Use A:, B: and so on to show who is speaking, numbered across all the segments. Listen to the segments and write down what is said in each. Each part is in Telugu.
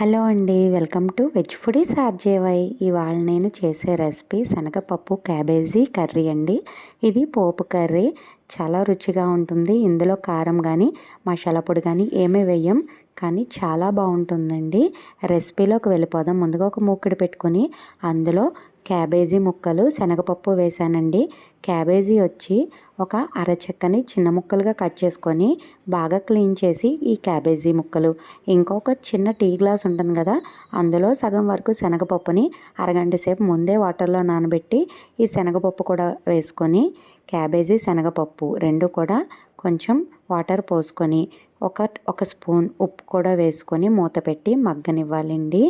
A: హలో అండి welcome to veg foodies RJY ఇవాళ నేను చేసే రెసిపీ శనగపప్పు క్యాబేజీ కర్రీ అండి. ఇది పోపు కర్రీ చాలా రుచిగా ఉంటుంది. ఇందులో కారం కానీ మసాలా పొడి కానీ ఏమీ వేయం. కానీ చాలా బాగుంటుందండి. రెసిపీలోకి వెళ్ళిపోదాం. ముందుగా ఒక మూకిడి పెట్టుకొని అందులో క్యాబేజీ ముక్కలు శనగపప్పు వేసానండి క్యాబేజీ వచ్చి ఒక అరచెక్కని చిన్న ముక్కలుగా కట్ చేసుకొని బాగా క్లీన్ చేసి ఈ క్యాబేజీ ముక్కలు. ఇంకొక చిన్న టీ గ్లాస్ ఉంటుంది కదా అందులో సగం వరకు శనగపప్పుని అరగంట సేపు ముందే వాటర్లో నానబెట్టి ఈ శనగపప్పు కూడా వేసుకొని క్యాబేజీ శనగపప్పు రెండు కూడా కొంచెం వాటర్ పోసుకొని ఒక ఒక స్పూన్ ఉప్పు కూడా వేసుకొని మూత పెట్టి మగ్గనివ్వాలండి.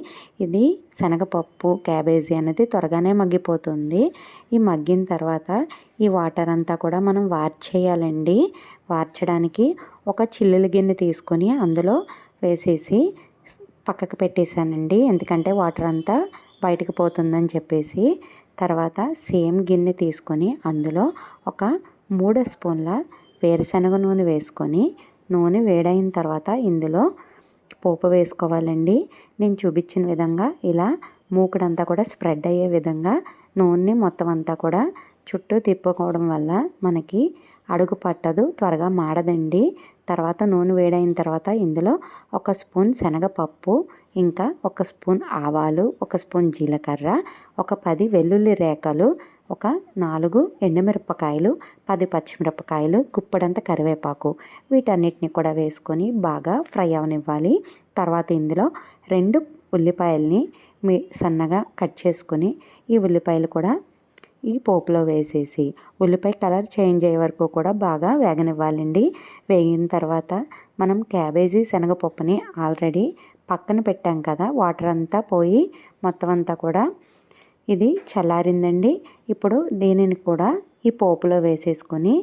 A: ఇది శనగపప్పు క్యాబేజీ అనేది త్వరగానే మగ్గిపోతుంది. ఈ మగ్గిన తర్వాత ఈ వాటర్ అంతా కూడా మనం వార్చేయాలండి వార్చడానికి ఒక చిల్లుల గిన్నె తీసుకొని అందులో వేసేసి పక్కకు పెట్టేశానండి. ఎందుకంటే వాటర్ అంతా బయటకు పోతుందని చెప్పేసి. తర్వాత సేమ్ గిన్నె తీసుకొని అందులో ఒక మూడు స్పూన్ల వేరుశనగ నూనె వేసుకొని నూనె వేడైన తర్వాత ఇందులో పోపు వేసుకోవాలండి. నేను చూపించిన విధంగా ఇలా మూకుడంతా కూడా స్ప్రెడ్ అయ్యే విధంగా నూనె మొత్తం అంతా కూడా చుట్టూ తిప్పుకోవడం వల్ల మనకి అడుగు పట్టదు త్వరగా మాడదండి. తర్వాత నూనె వేడైన తర్వాత ఇందులో ఒక స్పూన్ శనగపప్పు ఇంకా ఒక స్పూన్ ఆవాలు ఒక స్పూన్ జీలకర్ర ఒక పది వెల్లుల్లి రేఖలు ఒక నాలుగు ఎండుమిరపకాయలు పది పచ్చిమిరపకాయలు గుప్పడంత కరివేపాకు. వీటన్నిటిని కూడా వేసుకొని బాగా ఫ్రై అవనివ్వాలి. తర్వాత ఇందులో రెండు ఉల్లిపాయల్ని మీ సన్నగా కట్ చేసుకొని ఈ ఉల్లిపాయలు కూడా ఈ పోపులో వేసేసి ఉల్లిపాయ కలర్ చేంజ్ అయ్యే వరకు కూడా బాగా వేగనివ్వాలండి. వేగిన తర్వాత మనం క్యాబేజీ శనగపప్పుని ఆల్రెడీ పక్కన పెట్టాం కదా వాటర్ అంతా పోయి మొత్తం అంతా కూడా ఇది చల్లారిందండి. ఇప్పుడు దీనిని కూడా ఈ పోపులో వేసేసుకొని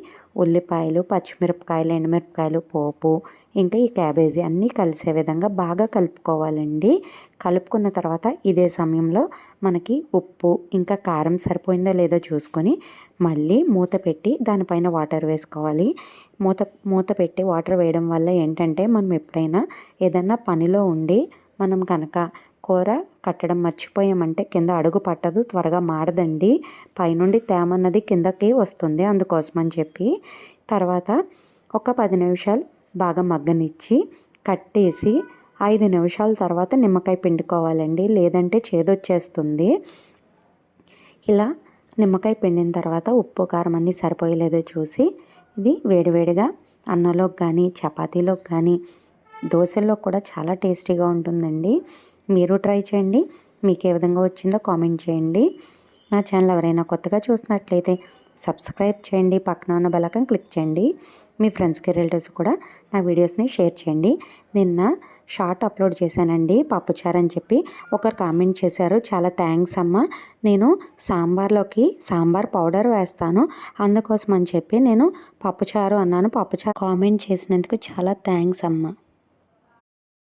A: ఉల్లిపాయలు పచ్చిమిరపకాయలు ఎండుమిరపకాయలు పోపు ఇంకా ఈ క్యాబేజీ అన్నీ కలిసే విధంగా బాగా కలుపుకోవాలండి. కలుపుకున్న తర్వాత ఇదే సమయంలో మనకి ఉప్పు ఇంకా కారం సరిపోయిందో లేదో చూసుకొని మళ్ళీ మూత పెట్టి దానిపైన వాటర్ వేసుకోవాలి. మూత మూత పెట్టి వాటర్ వేయడం వల్ల ఏంటంటే మనం ఎప్పుడైనా ఏదన్నా పనిలో ఉండి మనం కనుక కూర కట్టడం మర్చిపోయామంటే కింద అడుగు పట్టదు త్వరగా మాడదండి పైనుండి తేమ అన్నది కిందకి వస్తుంది అందుకోసం అని చెప్పి. తర్వాత ఒక పది నిమిషాలు బాగా మగ్గనిచ్చి కట్టేసి ఐదు నిమిషాల తర్వాత నిమ్మకాయ పిండుకోవాలండి. లేదంటే చేదొచ్చేస్తుంది. ఇలా నిమ్మకాయ పిండిన తర్వాత ఉప్పు కారం అన్నీ సరిపోయలేదో చూసి ఇది వేడివేడిగా అన్నంలోకి కానీ చపాతీలోకి కానీ దోశల్లో కూడా చాలా టేస్టీగా ఉంటుందండి. మీరు ట్రై చేయండి. మీకు ఏ విధంగా వచ్చిందో కామెంట్ చేయండి. నా ఛానల్ ఎవరైనా కొత్తగా చూసినట్లయితే సబ్స్క్రైబ్ చేయండి. పక్కన ఉన్న బెలకం క్లిక్ చేయండి. మీ ఫ్రెండ్స్కి రిలేటివ్స్ కూడా నా వీడియోస్ని షేర్ చేయండి. నిన్న షార్ట్ అప్లోడ్ చేశానండి. పప్పుచారు అని చెప్పి ఒకరు కామెంట్ చేశారు. చాలా థ్యాంక్స్ అమ్మ. నేను సాంబార్లోకి సాంబార్ పౌడర్ వేస్తాను. అందుకోసం అని చెప్పి నేను పప్పుచారు అన్నాను. పప్పుచారు కామెంట్ చేసినందుకు చాలా థ్యాంక్స్ అమ్మ.